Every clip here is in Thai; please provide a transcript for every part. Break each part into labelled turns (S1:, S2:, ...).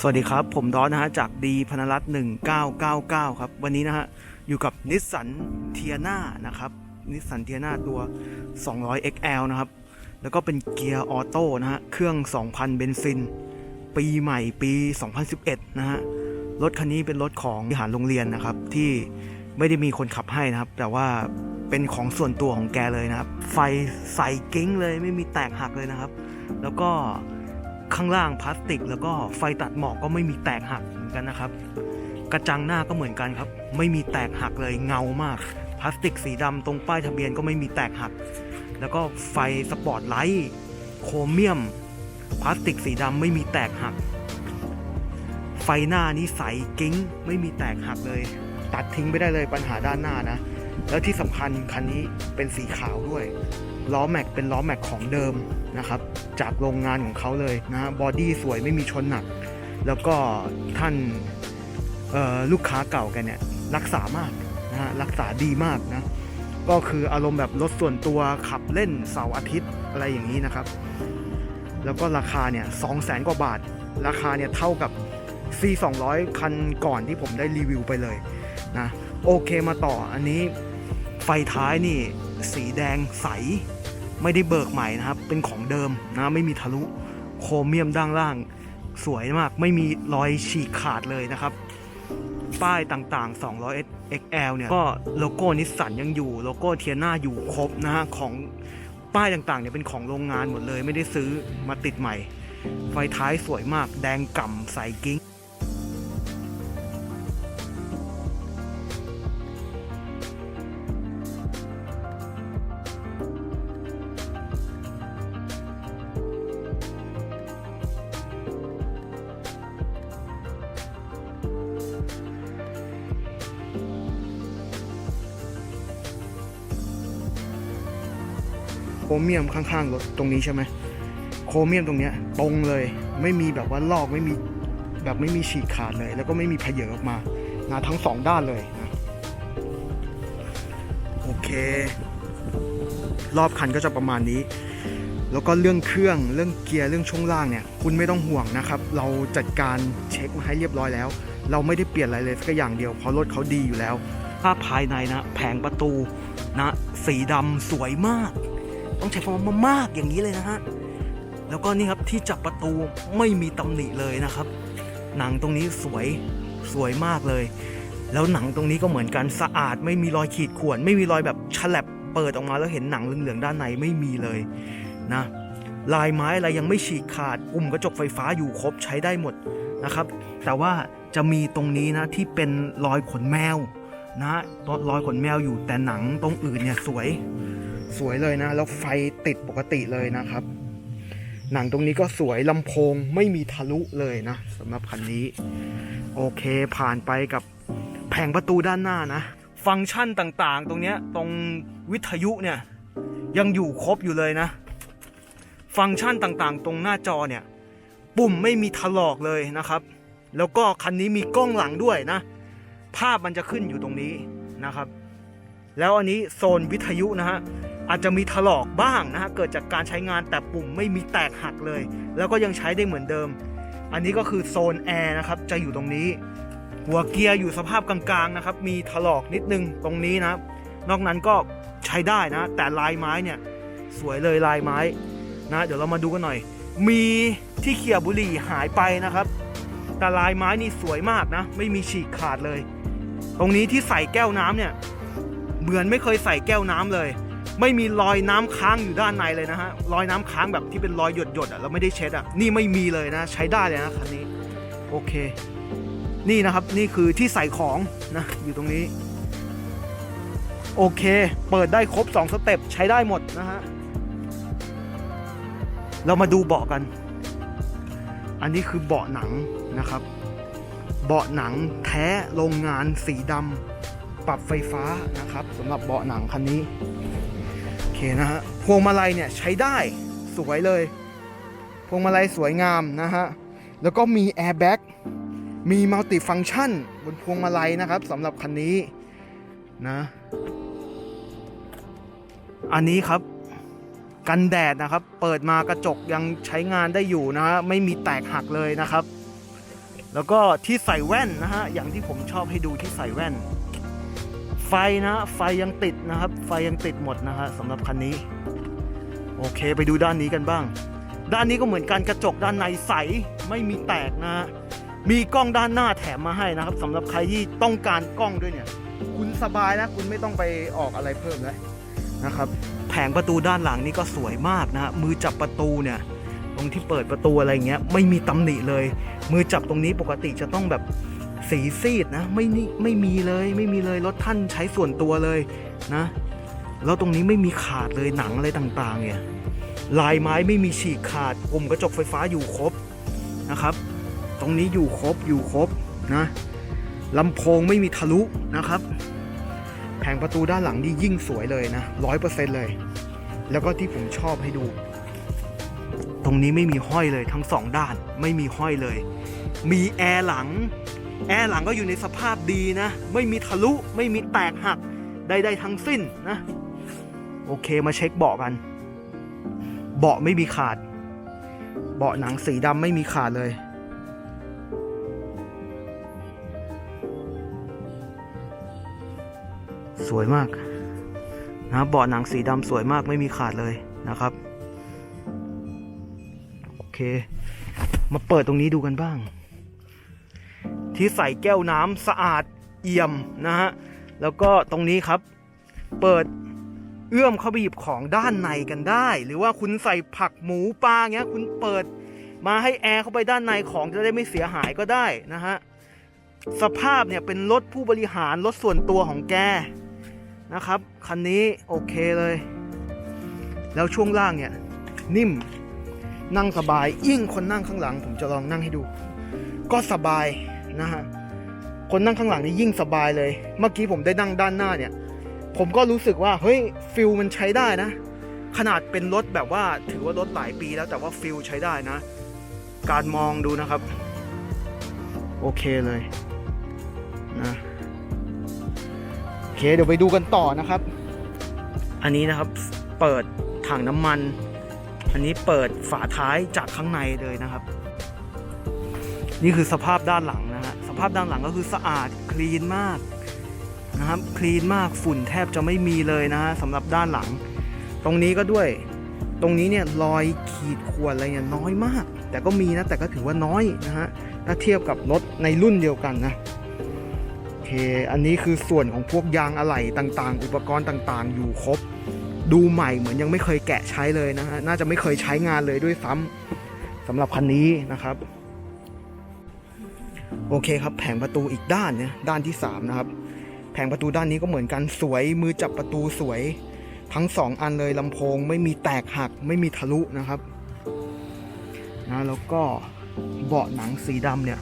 S1: สวัสดีครับ ผมดอนนะฮะ จากดีพนรัตน์1999 ครับ วันนี้นะฮะ อยู่กับนิสสันเทียนานะครับนิสสันเทียนาตัว 200 XL นะครับ แล้วก็เป็นเกียร์ออโต้นะฮะ เครื่อง 2,000 เบนซิน ปีใหม่ปี 2011 นะฮะ รถคันนี้เป็นรถของทหารโรงเรียนนะครับ ที่ไม่ได้มีคนขับให้นะครับ แต่ว่าเป็นของส่วนตัวของแกเลยนะครับ ไฟใสกิ้งเลยไม่มีแตกหักเลยนะครับ แล้วก็ ข้างล่างพลาสติก แล้วก็ไฟตัดหมอกก็ไม่มีแตกหักเหมือนกันนะครับ กระจังหน้าก็เหมือนกันครับ ไม่มีแตกหักเลยเงามาก พลาสติกสีดำตรงป้ายทะเบียนก็ไม่มีแตกหัก แล้วก็ไฟสปอร์ตไลท์โครเมียม พลาสติกสีดำไม่มีแตกหัก ไฟหน้านี่ใสกิ้งไม่มีแตกหักเลย ตัดทิ้งไปได้เลยปัญหาด้านหน้านะ แล้วที่สำคัญคันนี้เป็นสีขาวด้วย ล้อแม็กเป็นล้อแม็กของเดิมนะครับจากโรงงานของเขาเลยนะบอดี้สวยไม่มีชนหนัก แล้วก็ท่านลูกค้าเก่าแกันเนี่ยรักษามากนะฮะรักษาดีมากนะก็คืออารมณ์แบบรถส่วนตัวขับเล่นเสาร์อาทิตย์อะไรอย่างนี้นะครับ แล้วก็ราคาเนี่ยสองแสนกว่าบาท ราคาเนี่ยเท่ากับ C 2 0 0คันก่อนที่ผมได้รีวิวไปเลยนะโอเคมาต่ออันนี้ไฟท้ายนี่สีแดงใส ไม่ได้เบิกใหม่นะครับ เป็นของเดิมนะไม่มีทะลุโครเมียมด้านล่าง สวยมากไม่มีรอยฉีกขาดเลยนะครับ ป้ายต่างๆ 200 XL เนี่ย ก็โลโก้นิสสันยังอยู่ โลโก้เทียนาอยู่ครบนะฮะของป้ายต่างๆเนี่ยเป็นของโรงงานหมดเลย ไม่ได้ซื้อมาติดใหม่ ไฟท้ายสวยมาก แดงก่ำใสกิ้ง ครเมียมข้างๆรถตรงนี้ใช่ไหมโครเมียมตรงเนี้ยตรงเลยไม่มีแบบว่าลอกไม่มีแบบไม่มีฉีกขาดเลย แล้วก็ไม่มีเพเยอออกมานะทั้งสองด้านเลยนะโอเค รอบคันก็จะประมาณนี้ แล้วก็เรื่องเครื่องเรื่องเกียร์เรื่องช่วงล่างเนี่ย คุณไม่ต้องห่วงนะครับ เราจัดการเช็คมาให้เรียบร้อยแล้ว เราไม่ได้เปลี่ยนอะไรเลยสักอย่างเดียวเพราะรถเขาดีอยู่แล้วภาพภายในนะ แผงประตูนะ สีดำสวยมาก ต้องใช้คำว่ามากอย่างนี้เลยนะฮะแล้วก็นี่ครับที่จับประตูไม่มีตำหนิเลยนะครับ หนังตรงนี้สวยสวยมากเลย แล้วหนังตรงนี้ก็เหมือนกันสะอาด ไม่มีรอยขีดข่วน ไม่มีรอยแบบฉลับเปิดออกมาแล้วเห็นหนังเหลืองๆด้านในไม่มีเลยนะลายไม้อะไรยังไม่ฉีกขาดปุ่มกระจกไฟฟ้าอยู่ครบใช้ได้หมดนะครับ แต่ว่าจะมีตรงนี้นะที่เป็นรอยขนแมวนะรอยขนแมวอยู่แต่หนังตรงอื่นเนี่ยสวย สวยเลยนะ แล้วไฟติดปกติเลยนะครับ หนังตรงนี้ก็สวยลำโพงไม่มีทะลุเลยนะสำหรับคันนี้ โอเคผ่านไปกับแผงประตูด้านหน้านะ ฟังก์ชันต่างๆ ตรงเนี้ยตรงวิทยุเนี่ยยังอยู่ครบอยู่เลยนะ ฟังก์ชันต่างๆ ตรงหน้าจอเนี่ย ปุ่มไม่มีถลอกเลยนะครับ แล้วก็คันนี้มีกล้องหลังด้วยนะ ภาพมันจะขึ้นอยู่ตรงนี้นะครับ แล้วอันนี้โซนวิทยุนะฮะ อาจจะมีถลอกบ้างนะฮะเกิดจากการใช้งานแต่ปุ่มไม่มีแตกหักเลย แล้วก็ยังใช้ได้เหมือนเดิม อันนี้ก็คือโซนแอร์นะครับจะอยู่ตรงนี้ หัวเกียร์อยู่สภาพกลางๆนะครับมีถลอกนิดนึงตรงนี้นะนอกนั้นก็ใช้ได้นะ แต่ลายไม้เนี่ยสวยเลยลายไม้นะเดี๋ยวเรามาดูกันหน่อย มีที่เขี่ยบุหรี่หายไปนะครับ แต่ลายไม้นี่สวยมากนะ ไม่มีฉีกขาดเลย ตรงนี้ที่ใส่แก้วน้ำเนี่ยเหมือนไม่เคยใส่แก้วน้ำเลย ไม่มีรอยน้ำค้างอยู่ด้านในเลยนะฮะรอยน้ำค้างแบบที่เป็นรอยหยดหยดๆอะเราไม่ได้เช็ดอะนี่ไม่มีเลยนะ ใช้ได้เลยนะคันนี้โอเค นี่นะครับนี่คือที่ใส่ของนะอยู่ตรงนี้ โอเค เปิดได้ครบ 2 สเต็ปใช้ได้หมดนะฮะเรามาดูเบาะกัน อันนี้คือเบาะหนังนะครับ เบาะหนังแท้โรงงานสีดำปรับไฟฟ้านะครับสำหรับเบาะหนังคันนี้ เคนะฮะพวงมาลัยเนี่ยใช้ได้สวยเลย พวงมาลัยสวยงามนะฮะ แล้วก็มีแอร์แบ็กมีมัลติฟัง c t ชันบนพวงมาลัยนะครับสำหรับคันนี้นะ อันนี้ครับกันแดดนะครับ เปิดมากระจกยังใช้งานได้อยู่นะฮะไม่มีแตกหักเลยนะครับ แล้วก็ที่ใส่แว่นนะฮะอย่างที่ผมชอบให้ดูที่ใส่แว่น ไฟนะไฟยังติดนะครับ ไฟยังติดหมดนะฮะสำหรับคันนี้ โอเคไปดูด้านนี้กันบ้าง ด้านนี้ก็เหมือนกันกระจกด้านในใสไม่มีแตกนะฮะมีกล้องด้านหน้าแถมมาให้นะครับสำหรับใครที่ต้องการกล้องด้วยเนี่ย คุณสบายนะ คุณไม่ต้องไปออกอะไรเพิ่มแล้วนะครับแผงประตูด้านหลังนี่ก็สวยมากนะฮะมือจับประตูเนี่ยตรงที่เปิดประตูอะไรเงี้ยไม่มีตำหนิเลย มือจับตรงนี้ปกติจะต้องแบบ สีซีดนะไม่นี่ไม่มีเลยไม่มีเลยรถท่านใช้ส่วนตัวเลยนะแล้วตรงนี้ไม่มีขาดเลยหนังอะไรต่างๆเนี่ยลายไม้ไม่มีฉีกขาดกลุ่มกระจกไฟฟ้าอยู่ครบนะครับ ตรงนี้อยู่ครบอยู่ครบนะลำโพงไม่มีทะลุนะครับแผงประตูด้านหลังนี่ยิ่งสวยเลยนะร้อยเปอร์เซ็นต์เลย แล้วก็ที่ผมชอบให้ดู ตรงนี้ไม่มีห้อยเลยทั้งสองด้านไม่มีห้อยเลย มีแอร์หลัง แอร์หลังก็อยู่ในสภาพดีนะ ไม่มีทะลุไม่มีแตกหักใดๆทั้งสิ้นนะ โอเคมาเช็คเบาะกัน เบาะไม่มีขาด เบาะหนังสีดำไม่มีขาดเลยสวยมากนะเบาะหนังสีดำสวยมากไม่มีขาดเลยนะครับ โอเค มาเปิดตรงนี้ดูกันบ้าง ที่ใส่แก้วน้ำสะอาดเอี่ยมนะฮะแล้วก็ตรงนี้ครับเปิดเอื้อมเข้าไปหยิบของด้านในกันได้ หรือว่าคุณใส่ผักหมูปลาเงี้ยคุณเปิดมาให้แอร์เข้าไปด้านในของจะได้ไม่เสียหายก็ได้นะฮะสภาพเนี่ยเป็นรถผู้บริหารรถส่วนตัวของแกนะครับคันนี้โอเคเลย แล้วช่วงล่างเนี่ยนิ่มนั่งสบายยิ่งคนนั่งข้างหลัง ผมจะลองนั่งให้ดู ก็สบาย นะฮะคนนั่งข้างหลังนี่ยิ่งสบายเลย เมื่อกี้ผมได้นั่งด้านหน้าเนี่ย ผมก็รู้สึกว่าเฮ้ยฟิลมันใช้ได้นะ ขนาดเป็นรถแบบว่าถือว่ารถหลายปีแล้วแต่ว่าฟิลใช้ได้นะ การมองดูนะครับ โอเคเลยนะโอเคเดี๋ยวไปดูกันต่อนะครับ อันนี้นะครับเปิดถังน้ำมัน อันนี้เปิดฝาท้ายจากข้างในเลยนะครับ นี่คือสภาพด้านหลัง ภาพด้านหลังก็คือสะอาดคลีนมากนะครับคลีนมากฝุ่นแทบจะไม่มีเลยนะฮะสำหรับด้านหลัง ตรงนี้ก็ด้วย ตรงนี้เนี่ยรอยขีดข่วนอะไรเนี่ยน้อยมาก แต่ก็มีนะแต่ก็ถือว่าน้อยนะฮะถ้าเทียบกับรถในรุ่นเดียวกันนะโอเคอันนี้คือส่วนของพวกยางอะไหล่ต่างๆ อุปกรณ์ต่างๆ อยู่ครบ ดูใหม่เหมือนยังไม่เคยแกะใช้เลยนะฮะน่าจะไม่เคยใช้งานเลยด้วยซ้ำสำหรับคันนี้นะครับ โอเคครับ แผงประตูอีกด้านเนี่ยด้านที่ 3 นะครับ แผงประตูด้านนี้ก็เหมือนกันสวยมือจับประตูสวย ทั้งสองอันเลยลำโพงไม่มีแตกหักไม่มีทะลุนะครับนะแล้วก็เบาะหนังสีดำเนี่ย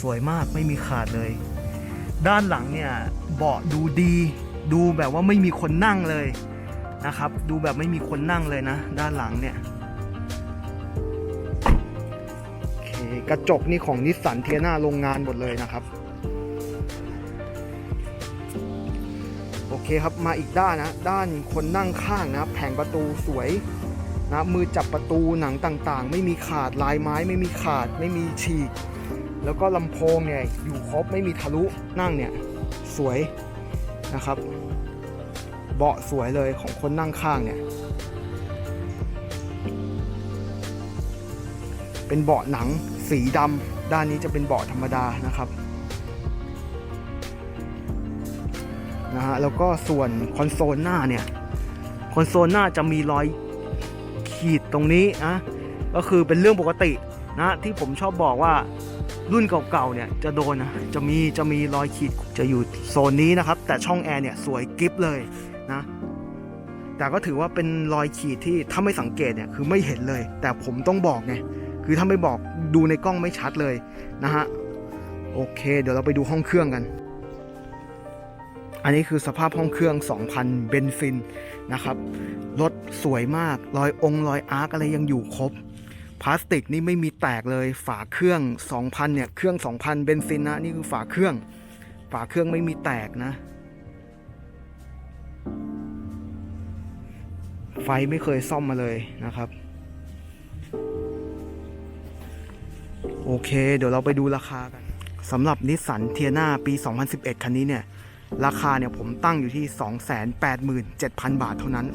S1: สวยมากไม่มีขาดเลย ด้านหลังเนี่ยเบาะดูดี ดูแบบว่าไม่มีคนนั่งเลยนะครับ ดูแบบไม่มีคนนั่งเลยนะ ด้านหลังเนี่ย กระจกนี่ของนิสสันเทียนาโรงงานหมดเลยนะครับ โอเคครับมาอีกด้านนะ ด้านคนนั่งข้างนะแผงประตูสวยนะมือจับประตูหนังต่างๆ ไม่มีขาดลายไม้ไม่มีขาดไม่มีฉีก แล้วก็ลำโพงเนี่ยอยู่ครบไม่มีทะลุนั่งเนี่ยสวยนะครับ เบาะสวยเลยของคนนั่งข้างเนี่ยเป็นเบาะหนัง สีดำด้านนี้จะเป็นเบาะธรรมดานะครับนะฮะแล้วก็ส่วนคอนโซลหน้าเนี่ยคอนโซลหน้าจะมีรอยขีดตรงนี้นะก็คือเป็นเรื่องปกตินะที่ผมชอบบอกว่ารุ่นเก่าๆเนี่ยจะโดนนะจะมีจะมีรอยขีดจะอยู่โซนนี้นะครับ แต่ช่องแอร์เนี่ยสวยกิฟเลยนะแต่ก็ถือว่าเป็นรอยขีดที่ถ้าไม่สังเกตเนี่ยคือไม่เห็นเลย แต่ผมต้องบอกไง คือถ้าไม่บอกดูในกล้องไม่ชัดเลยนะฮะโอเค เดี๋ยวเราไปดูห้องเครื่องกัน อันนี้คือสภาพห้องเครื่อง 2,000 เบนซินนะครับรถสวยมากรอยองค์รอยอาร์กอะไรยังอยู่ครบพลาสติกนี่ไม่มีแตกเลยฝาเครื่อง 2,000เนี่ยเครื่อง 2,000 เบนซินนะนี่คือฝาเครื่อง ฝาเครื่องไม่มีแตกนะ ไฟไม่เคยซ่อมมาเลยนะครับ โอเค เดี๋ยวเราไปดูราคากันสำหรับนิสสันเทียนาปี 2011 คันนี้เนี่ย ราคาเนี่ยผมตั้งอยู่ที่ 287,000 บาทเท่านั้น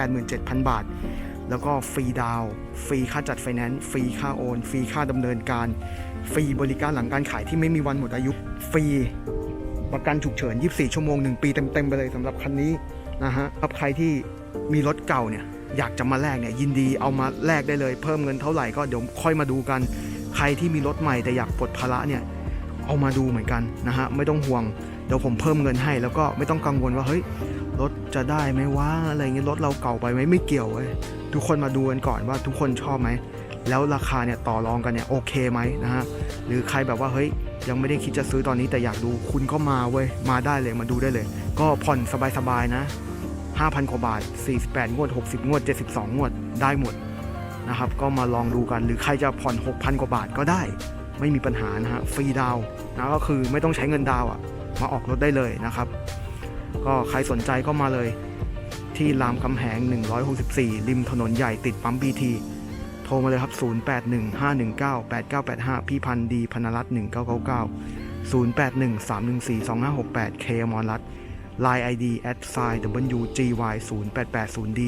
S1: 287,000 บาท แล้วก็ฟรีดาว ฟรีค่าจัดไฟแนนซ์ ฟรีค่าโอน ฟรีค่าดำเนินการ ฟรีบริการหลังการขายที่ไม่มีวันหมดอายุ ฟรีประกันฉุกเฉิน 24 ชั่วโมง 1 ปีเต็มๆไปเลยสำหรับคันนี้นะฮะครับใครที่มีรถเก่าเนี่ยอยากจะมาแลกเนี่ยยินดีเอามาแลกได้เลย เพิ่มเงินเท่าไหร่ก็เดี๋ยวค่อยมาดูกัน ใครที่มีรถใหม่แต่อยากปลดภาระเนี่ยเอามาดูเหมือนกันนะฮะไม่ต้องห่วงเดี๋ยวผมเพิ่มเงินให้ แล้วก็ไม่ต้องกังวลว่าเฮ้ยรถจะได้ไหมว่าอะไรเงี้ยรถเราเก่าไปไหมไม่เกี่ยวเว้ยทุกคนมาดูกันก่อนว่าทุกคนชอบไหมแล้วราคาเนี่ยต่อรองกันเนี่ยโอเคไหมนะฮะหรือใครแบบว่าเฮ้ยยังไม่ได้คิดจะซื้อตอนนี้แต่อยากดูคุณก็มาเว้ยมาได้เลยมาดูได้เลย ก็ผ่อนสบายๆนะ 5,000กว่าบาท 48 งวด 60 งวด 72 งวดได้หมด นะครับ ก็มาลองดูกันหรือใครจะผ่อน 6,000 กว่าบาทก็ได้ ไม่มีปัญหานะฮะฟรีดาวนะก็คือไม่ต้องใช้เงินดาวอะมาออกรถได้เลยนะครับ ก็ใครสนใจก็มาเลยที่รามคำแหง 164 ริมถนนใหญ่ติดปั๊ม BT โทรมาเลยครับ 0815198985 พี่พันดีพนรัตน์1999 0813142568เคมอนรัตน์ Line ID at sign WGY 0 8 8 0 D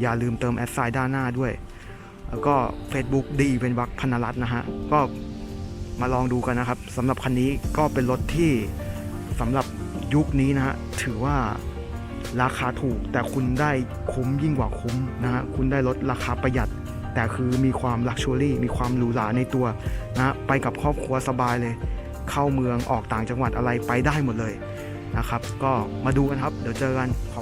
S1: อย่าลืมเติมแอดไซน์ด้านหน้าด้วย แล้วก็ Facebook ดีเป็นวักพนรัตนะฮะ ก็มาลองดูกันนะครับสำหรับคันนี้ก็เป็นรถที่สำหรับยุคนี้นะฮะ ถือว่าราคาถูกแต่คุณได้คุ้มยิ่งกว่าคุ้มนะฮะ คุณได้รถราคาประหยัด แต่คือมีความลักชัวรี่มีความหรูหราในตัวนะฮะ ไปกับครอบครัวสบายเลย เข้าเมืองออกต่างจังหวัดอะไรไปได้หมดเลยนะครับ ก็มาดูกันครับ เดี๋ยวเจอกันขอบ